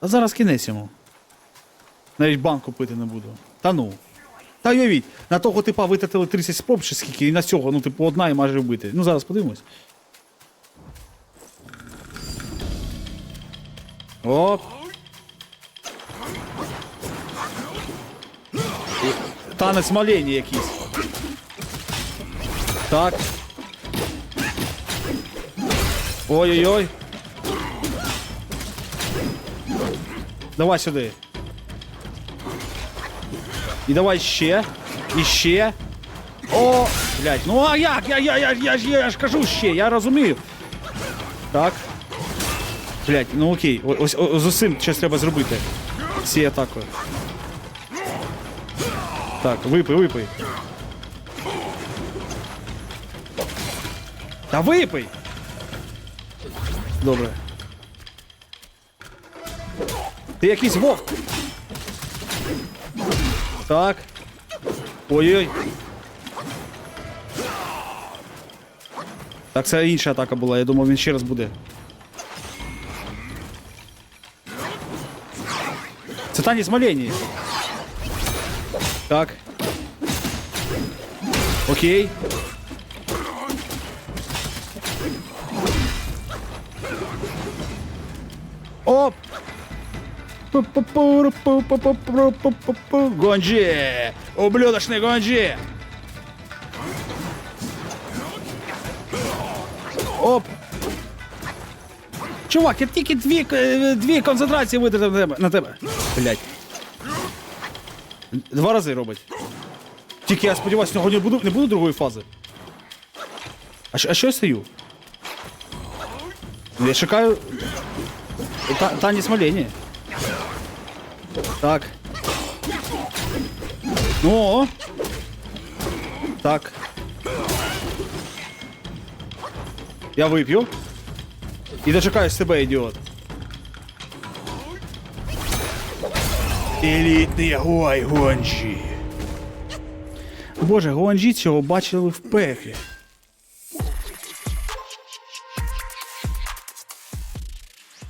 А зараз кінець йому. Навіть банку пити не буду. Та ну. Та уявіть, на того типа витратили 30 спроб чи скільки, і на цього, ну, типу, одна і майже вбити. Ну, зараз подивимось. Оп. Танець малені якийсь. Так. Ой-ой-ой. Давай сюди. І давай ще. І ще. О! Блять, ну а як? Я, я, я, я, ж- я ж кажу ще, я розумію. Так. Блять, ну окей, ось з усім щось треба зробити. Ці атакою. Так, випий, випий. Та випий! Добре. Ти якийсь вовк. Так. Ой-ой. Так, це інша атака була, я думав, він ще раз буде. Це танець малені. Так. Окей. Оп! Пу-пу-пу-ру-пу-пу-пу-пу-пу-пу. Ублюдочный Гонджи! Оп! Чувак, я тільки дві, дві концентрації витратив на тебе. На тебе. Блять. Два рази робить. Тільки я сподіваюся, сьогодні буду, не буду другої фази. А, а що я стою? Я чекаю. Та, танець малені. Так. Ну. Так. Я вип'ю. І дочекаюсь тебе, ідіот. Елітний гой Гонджі. Боже, Гонджі цього бачили в пеклі.